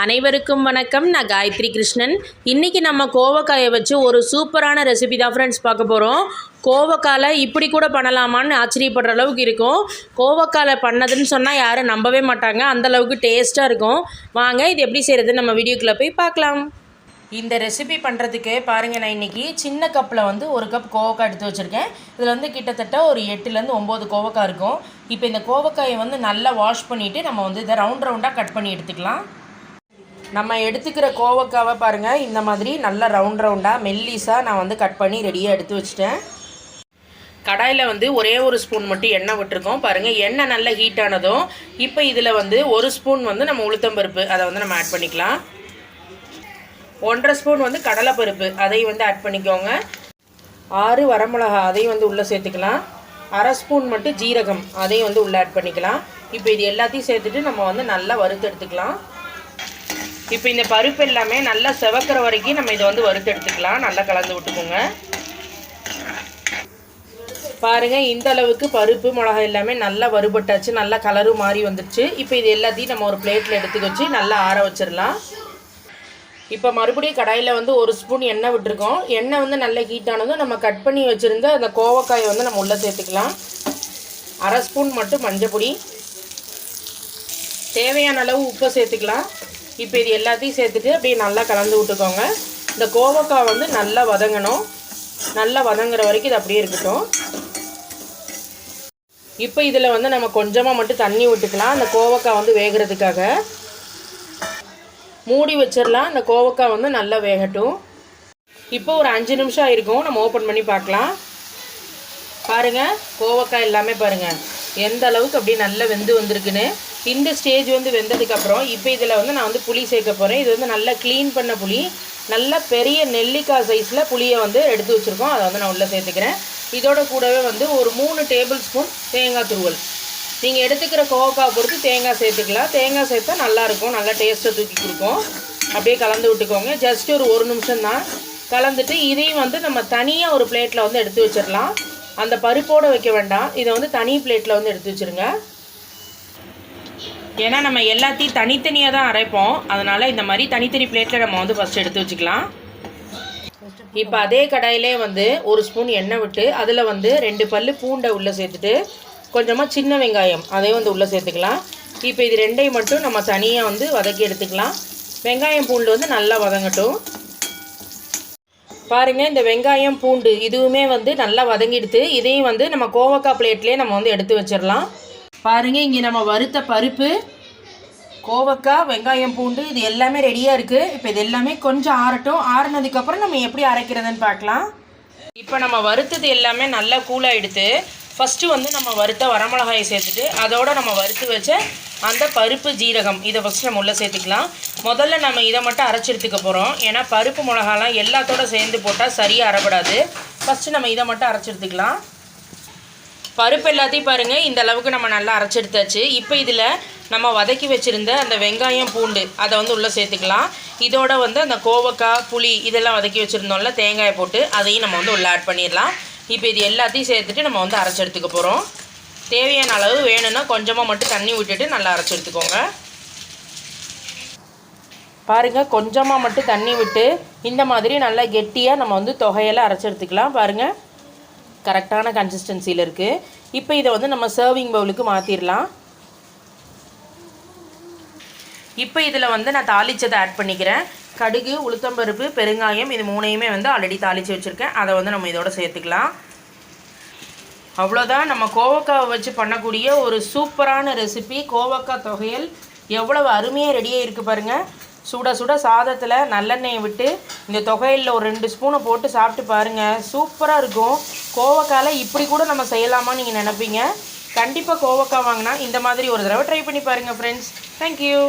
அனைவருக்கும் வணக்கம். நான் காயத்ரி கிருஷ்ணன். இன்றைக்கி நம்ம கோவக்காயை வச்சு ஒரு சூப்பரான ரெசிபி தான் ஃப்ரெண்ட்ஸ் பார்க்க போகிறோம் கோவக்காயில் இப்படி கூட பண்ணலாமான்னு ஆச்சரியப்படுற அளவுக்கு இருக்கும். கோவக்காயில் பண்ணதுன்னு சொன்னால் யாரும் நம்பவே மாட்டாங்க. அந்த அளவுக்கு டேஸ்ட்டாக இருக்கும். வாங்க இது எப்படி செய்கிறது நம்ம வீடியோக்குள்ளே போய் பார்க்கலாம். இந்த ரெசிபி பண்ணுறதுக்கு பாருங்கள் நான் இன்றைக்கி சின்ன கப்பில் வந்து ஒரு கப் கோவக்காய் எடுத்து வச்சுருக்கேன். இதில் வந்து கிட்டத்தட்ட ஒரு எட்டுலேருந்து ஒம்பது கோவக்காய் இருக்கும். இப்போ இந்த கோவக்காயை வந்து நல்லா வாஷ் பண்ணிவிட்டு நம்ம வந்து இதை ரவுண்ட் ரவுண்டாக கட் பண்ணி எடுத்துக்கலாம். நம்ம எடுத்துக்கிற கோவக்காவை பாருங்கள் இந்த மாதிரி நல்லா ரவுண்ட் ரவுண்டாக மெல்லிஸாக நான் வந்து கட் பண்ணி ரெடியாக எடுத்து வச்சிட்டேன். கடாயில் வந்து ஒரே ஒரு ஸ்பூன் மட்டும் எண்ணெய் விட்டுருக்கோம். பாருங்கள் எண்ணெய் நல்லா ஹீட் ஆனதும் இப்போ இதில் வந்து ஒரு ஸ்பூன் வந்து நம்ம உளுத்தம்பருப்பு அதை வந்து நம்ம ஆட் பண்ணிக்கலாம். ஒன்றரை ஸ்பூன் வந்து கடலைப்பருப்பு அதையும் வந்து ஆட் பண்ணிக்கோங்க. ஆறு வரமிளகா அதையும் வந்து உள்ளே சேர்த்துக்கலாம். அரை ஸ்பூன் மட்டும் ஜீரகம் அதையும் வந்து உள்ளே ஆட் பண்ணிக்கலாம். இப்போ இது எல்லாத்தையும் சேர்த்துட்டு நம்ம வந்து நல்லா வறுத்து எடுத்துக்கலாம். இப்போ இந்த பருப்பு எல்லாமே நல்லா செவக்கிற வரைக்கும் நம்ம இதை வந்து வறுத்து எடுத்துக்கலாம். நல்லா கலந்து விட்டுக்கோங்க. பாருங்க இந்த அளவுக்கு பருப்பு மிளகாய் எல்லாமே நல்லா வறுபட்டாச்சு. நல்லா கலரும் மாறி வந்துடுச்சு. இப்போ இது எல்லாத்தையும் நம்ம ஒரு பிளேட்டில் எடுத்து வச்சு நல்லா ஆற வச்சிடலாம். இப்போ மறுபடியும் கடாயில் வந்து ஒரு ஸ்பூன் எண்ணெய் விட்டுருக்கோம். எண்ணெய் வந்து நல்லா ஹீட் ஆனதும் நம்ம கட் பண்ணி வச்சுருந்த அந்த கோவக்காயை வந்து நம்ம உள்ளே சேர்த்துக்கலாம். அரை ஸ்பூன் மட்டும் மஞ்சள் பொடி. தேவையான அளவு உப்பை சேர்த்துக்கலாம். இப்போ இது எல்லாத்தையும் சேர்த்துட்டு அப்படியே நல்லா கலந்து விட்டுக்கோங்க. இந்த கோவக்காய் வந்து நல்லா வதங்கணும். நல்லா வதங்குற வரைக்கும் இது அப்படியே இருக்கட்டும். இப்போ இதில் வந்து நம்ம கொஞ்சமாக மட்டும் தண்ணி விட்டுக்கலாம். அந்த கோவக்காய் வந்து வேகிறதுக்காக. மூடி வச்சிடலாம். அந்த கோவக்காய் வந்து நல்லா வேகட்டும். இப்போ ஒரு அஞ்சு நிமிஷம் ஆயிருக்கும். நம்ம ஓப்பன் பண்ணி பார்க்கலாம். பாருங்கள் கோவக்காய் எல்லாமே பாருங்கள் எந்த அளவுக்கு அப்படியே நல்லா வெந்து வந்திருக்குன்னு. இந்த ஸ்டேஜ் வந்து வெந்ததுக்கப்புறம் இப்போ இதில் வந்து நான் வந்து புளி சேர்க்க போகிறேன் இது வந்து நல்லா க்ளீன் பண்ண புளி. நல்லா பெரிய நெல்லிக்காய் சைஸில் புளியை வந்து எடுத்து வச்சுருக்கோம். அதை வந்து நான் உள்ளே சேர்த்துக்கிறேன். இதோட கூடவே வந்து ஒரு மூணு டேபிள் ஸ்பூன் தேங்காய் துருவல். நீங்கள் எடுத்துக்கிற கோவக்காய் பொறுத்து தேங்காய் சேர்த்துக்கலாம். தேங்காய் சேர்த்தா நல்லாயிருக்கும் நல்லா டேஸ்ட்டை தூக்கி கொடுக்கும். அப்படியே கலந்து விட்டுக்கோங்க. ஜஸ்ட் ஒரு ஒரு நிமிஷம் தான். கலந்துட்டு இதையும் வந்து நம்ம தனியாக ஒரு பிளேட்டில் வந்து எடுத்து வச்சிடலாம் அந்த பருப்போடு வைக்க வேண்டாம். இதை வந்து தனி பிளேட்டில் வந்து எடுத்து வச்சுருங்க. ஏன்னா நம்ம எல்லாத்தையும் தனித்தனியாக தான் அரைப்போம். அதனால் இந்த மாதிரி தனித்தனி பிளேட்டில் நம்ம வந்து ஃபஸ்ட் எடுத்து வச்சுக்கலாம். இப்போ அதே கடாயிலே வந்து ஒரு ஸ்பூன் எண்ணெய் விட்டு அதில் வந்து ரெண்டு பல் பூண்டை உள்ளே சேர்த்துட்டு கொஞ்சமாக சின்ன வெங்காயம் அதையும் வந்து உள்ளே சேர்த்துக்கலாம். இப்போ இது ரெண்டையும் மட்டும் நம்ம தனியாக வந்து வதக்கி எடுத்துக்கலாம். வெங்காயம் பூண்டு வந்து நல்லா வதங்கட்டும். பாருங்கள் இந்த வெங்காயம் பூண்டு இதுவுமே வந்து நல்லா வதங்கிடுது இதையும் வந்து நம்ம கோவக்காய் பிளேட்லேயே நம்ம வந்து எடுத்து வச்சிடலாம். பாருங்கள் இங்கே நம்ம வறுத்த பருப்பு கோவக்காய் வெங்காயம் பூண்டு இது எல்லாமே ரெடியாக இருக்குது இப்போ இது எல்லாமே கொஞ்சம் ஆறட்டும். ஆறுனதுக்கப்புறம் நம்ம எப்படி அரைக்கிறதுன்னு பார்க்கலாம். இப்போ நம்ம வறுத்தது எல்லாமே நல்லா கூலாகிடுது ஃபஸ்ட்டு வந்து நம்ம வறுத்த வரமிளகாயை சேர்த்துட்டு அதோடு நம்ம வறுத்து வச்ச அந்த பருப்பு ஜீரகம் இதை ஃபஸ்ட்டு நம்ம உள்ளே சேர்த்துக்கலாம். முதல்ல நம்ம இதை மட்டும் அரைச்சி எடுத்துக்க போகிறோம் ஏன்னா பருப்பு மிளகாலாம் எல்லாத்தோட சேர்ந்து போட்டால் சரியாக அரைப்படாது. ஃபஸ்ட்டு நம்ம இதை மட்டும் அரைச்சி எடுத்துக்கலாம் பருப்பு எல்லாத்தையும் பாருங்கள் இந்த அளவுக்கு நம்ம நல்லா அரைச்சி எடுத்தாச்சு இப்போ இதில் நம்ம வதக்கி வச்சுருந்த அந்த வெங்காயம் பூண்டு அதை வந்து உள்ளே சேர்த்துக்கலாம். இதோட வந்து அந்த கோவக்காய் புளி இதெல்லாம் வதக்கி வச்சுருந்தோம்ல தேங்காயை போட்டு அதையும் நம்ம வந்து உள்ளே ஆட் பண்ணிடலாம். இப்போ இது எல்லாத்தையும் சேர்த்துட்டு நம்ம வந்து அரைச்சி எடுத்துக்க போகிறோம் தேவையான அளவு வேணும்னா கொஞ்சமாக மட்டும் தண்ணி விட்டுட்டு நல்லா அரைச்சி எடுத்துக்கோங்க பாருங்கள் கொஞ்சமாக மட்டும் தண்ணி விட்டு இந்த மாதிரி நல்லா கெட்டியாக நம்ம வந்து தொகையெல்லாம் அரைச்சி எடுத்துக்கலாம் பாருங்கள் கரெக்டான கன்சிஸ்டன்சியில் இருக்குது இப்போ இதை வந்து நம்ம சர்விங் பவுலுக்கு மாற்றிடலாம் இப்போ இதில் வந்து நான் தாளிச்சதை ஆட் பண்ணிக்கிறேன். கடுகு உளுத்தம்பருப்பு பெருங்காயம் இது மூணையுமே வந்து ஆல்ரெடி தாளித்து வச்சுருக்கேன். அதை வந்து நம்ம இதோட சேர்த்துக்கலாம். அவ்வளோதான் நம்ம கோவக்காவை வச்சு பண்ணக்கூடிய ஒரு சூப்பரான ரெசிபி கோவக்காய் தொகையல் எவ்வளவு அருமையாக ரெடியாக இருக்குது பாருங்கள் சுட சுட சாதத்தில் நல்லெண்ணெயை விட்டு இந்த தொகையில் ஒரு ரெண்டு ஸ்பூனை போட்டு சாப்பிட்டு பாருங்கள் சூப்பராக இருக்கும். கோவக்காயில் இப்படி கூட நம்ம செய்யலாமா நீங்கள் நினைப்பீங்க. கண்டிப்பாக கோவக்காய் வாங்கினா இந்த மாதிரி ஒரு தடவை ட்ரை பண்ணி பாருங்கள் ஃப்ரெண்ட்ஸ் தேங்க்யூ